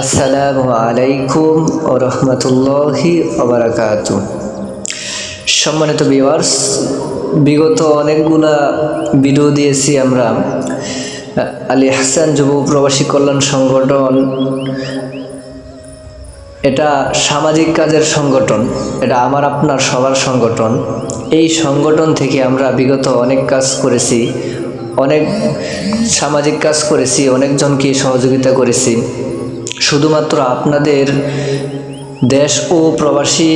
আসসালামু আলাইকুম ও রহমতুল্লাহি ওবরাকাতু সম্মানিত ভিউয়ার্স বিগত অনেকগুলা ভিডিও দিয়েছি আমরা। আলী হাসান যুব প্রবাসী কল্যাণ সংগঠন, এটা সামাজিক কাজের সংগঠন, এটা আমার, আপনার সবার সংগঠন। এই সংগঠন থেকে আমরা বিগত অনেক কাজ করেছি, অনেক সামাজিক কাজ করেছি, অনেকজনকে সহযোগিতা করেছি। শুধুমাত্র আপনাদের দেশ ও প্রবাসী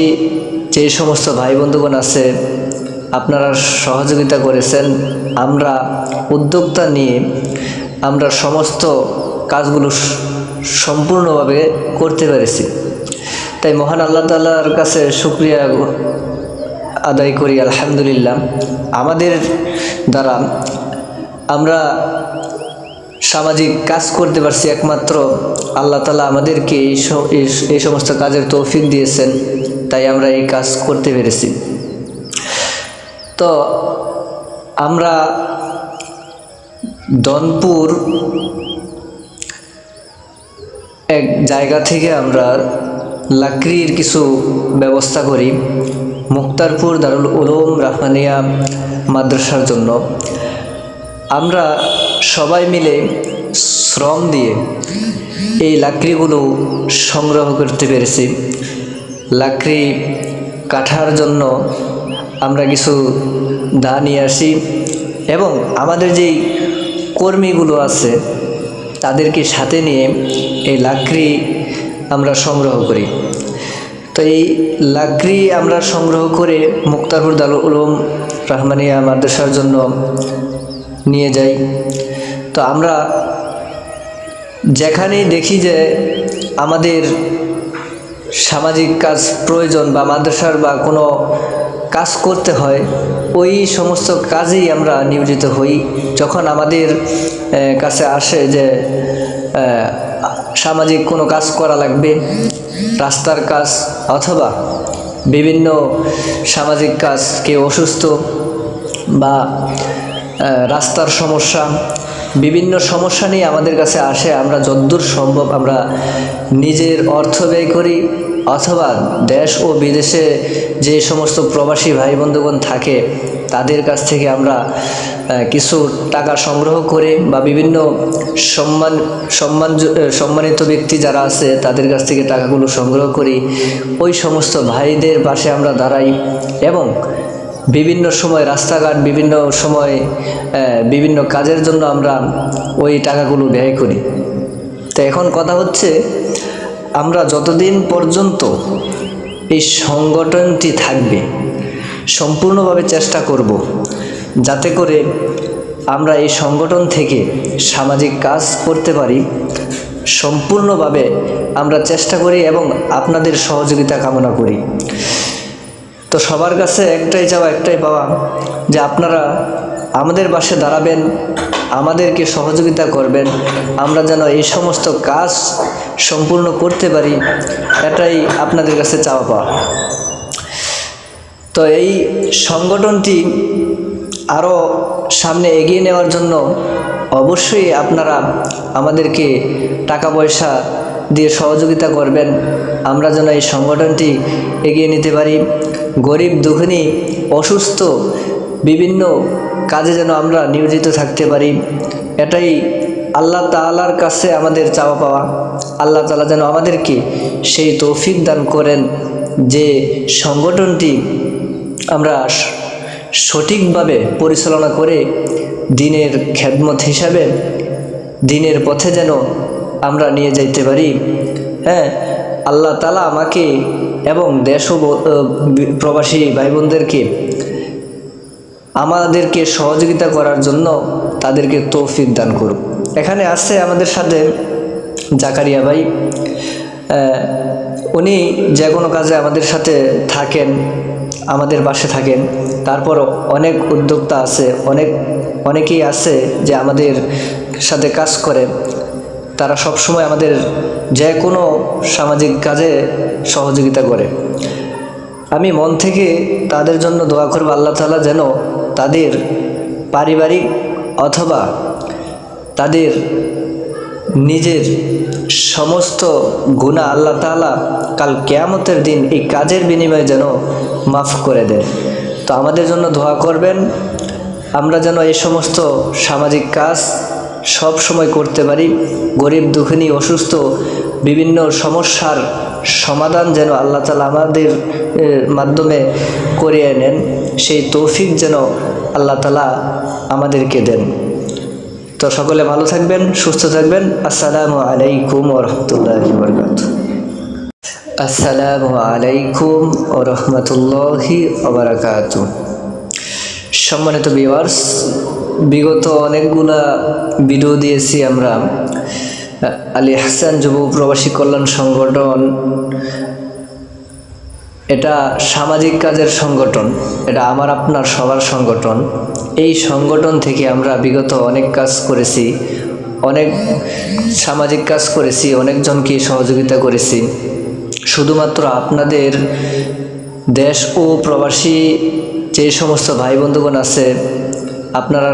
যে সমস্ত ভাই বন্ধুগণ আছে, আপনারা সহযোগিতা করেছেন, আমরা উদ্যোক্তা নিয়ে আমরা সমস্ত কাজগুলো সম্পূর্ণভাবে করতে পেরেছি। তাই মহান আল্লাহ তাল্লাহর কাছে শুক্রিয়া আদায় করি, আলহামদুলিল্লাহ। আমাদের দ্বারা আমরা সামাজিক কাজ করতে পারছি একমাত্র। আল্লাহ তালা আমাদেরকে এই সমস্ত কাজের তৌফিক দিয়েছেন, তাই আমরা এই কাজ করতে পেরেছি। তো আমরা দনপুর এক জায়গা থেকে আমরা লাকড়ির কিছু ব্যবস্থা করি, মুক্তারপুর দারুল উলুম রাহমানিয়া মাদ্রাসার জন্য। আমরা সবাই মিলে শ্রম দিয়ে এই লাকড়িগুলো সংগ্রহ করতে পেরেছি। লাকড়ি কাটার জন্য আমরা কিছু দা নিয়ে আসি এবং আমাদের যেই কর্মীগুলো আছে, তাদেরকে সাথে নিয়ে এই লাকড়ি আমরা সংগ্রহ করি। তো এই লাকড়ি আমরা সংগ্রহ করে মুক্তারপুর দারুল উলুম রহমানিয়া মাদ্রাসার জন্য নিয়ে যাই। তো আমরা যেখানেই দেখি যে আমাদের সামাজিক কাজ প্রয়োজন বা মাদ্রাসার বা কোনো কাজ করতে হয়, ওই সমস্ত কাজেই আমরা নিয়োজিত হই। যখন আমাদের কাছে আসে যে সামাজিক কোনো কাজ করা লাগবে, রাস্তার কাজ অথবা বিভিন্ন সামাজিক কাজ, কেউ অসুস্থ বা রাস্তার সমস্যা বিভিন্ন সমস্যা নিয়ে আমাদের কাছে আসে, আমরা যদ্দূর সম্ভব আমরা নিজের অর্থ ব্যয় করি, অথবা দেশ ও বিদেশে যে সমস্ত প্রবাসী ভাই বন্ধুগণ থাকে, তাদের কাছ থেকে আমরা কিছু টাকা সংগ্রহ করে বা বিভিন্ন সম্মান সম্মান সম্মানিত ব্যক্তি যারা আছে, তাদের কাছ থেকে টাকাগুলো সংগ্রহ করি। ওই সমস্ত ভাইদের পাশে আমরা দাঁড়াই এবং বিভিন্ন সময় রাস্তাঘাট, বিভিন্ন সময় বিভিন্ন কাজের জন্য আমরা ওই টাকাগুলো ব্যয় করি। তো এখন কথা হচ্ছে, আমরা যতদিন পর্যন্ত এই সংগঠনটি থাকবে, সম্পূর্ণভাবে চেষ্টা করব যাতে করে আমরা এই সংগঠন থেকে সামাজিক কাজ করতে পারি, সম্পূর্ণভাবে আমরা চেষ্টা করি এবং আপনাদের সহযোগিতা কামনা করি। তো সবার কাছে একটাই চাওয়া, একটাই পাওয়া যে আপনারা আমাদের পাশে দাঁড়াবেন, আমাদেরকে সহযোগিতা করবেন। আমরা যেন এই সমস্ত কাজ সম্পূর্ণ করতে পারি, এটাই আপনাদের কাছে চাওয়া পাওয়া। তো এই সংগঠনটি আরও সামনে এগিয়ে নেওয়ার জন্য অবশ্যই আপনারা আমাদেরকে টাকা পয়সা দিয়ে সহযোগিতা করবেন। আমরা যেন এই সংগঠনটি এগিয়ে নিতে পারি। গরিব, দুঃখিনী, অসুস্থ, বিভিন্ন কাজে যেন আমরা নিয়োজিত থাকতে পারি। এটাই আল্লাহ তাআলার কাছে আমাদের চাওয়া পাওয়া। আল্লাহ তাআলা যেন আমাদেরকে সেই তৌফিক দান করেন যে সংগঠনটি আমরা সঠিকভাবে পরিচালনা করে দিনের খেদমত হিসাবে দিনের পথে যেন আমরা নিয়ে যাইতে পারি। হ্যাঁ আল্লাহ তালা আমাকে এবং দেশ ও প্রবাসী ভাই বোনদেরকে আমাদেরকে সহযোগিতা করার জন্য তাদেরকে তৌফিক দান করুক এখানে আছে আমাদের সাথে জাকারিয়া ভাই। উনি যে কোনো কাজে আমাদের সাথে থাকেন, আমাদের পাশে থাকেন। তারপর অনেক উদ্যোক্তা আছে, অনেক, অনেকেই আছে যে আমাদের সাথে কাজ করে তারা সবসময় আমাদের যে কোনো সামাজিক কাজে সহযোগিতা করে। আমি মন থেকে তাদের জন্য দোয়া করব আল্লাহ তাআলা যেন তাদের পারিবারিক অথবা তাদের নিজের সমস্ত গুণা আল্লাহ তাআলা কাল কেয়ামতের দিন এই কাজের বিনিময়ে যেন মাফ করে দেন। তো আমাদের জন্য দোয়া করবেন। আমরা যেন এই সমস্ত সামাজিক কাজ সব সময় করতে পারি। গরিব, দুঃখিনী, অসুস্থ বিভিন্ন সমস্যার সমাধান যেন আল্লাহ তালা আমাদের মাধ্যমে করিয়ে নেন, সেই তৌফিক যেন আল্লাহ তালা আমাদেরকে দেন। তো সকলে ভালো থাকবেন, সুস্থ থাকবেন। আসসালামু আলাইকুম ওরহমতুল্লাহ বরকাত আসসালামু আলাইকুম ওরহমতুল্লাহি ওবরাকাত সম্মানিত ভিউয়ার্স বিগত অনেকগুলা ভিডিও দিয়েছি আমরা। আলী হাসান যুব প্রবাসী কল্যাণ সংগঠন, এটা সামাজিক কাজের সংগঠন, এটা আমার, আপনার সবার সংগঠন। এই সংগঠন থেকে আমরা বিগত অনেক কাজ করেছি, অনেক সামাজিক কাজ করেছি, অনেকজনকে সহযোগিতা করেছি। শুধুমাত্র আপনাদের দেশ ও প্রবাসী যে সমস্ত ভাই বন্ধুগণ আছে, আপনারা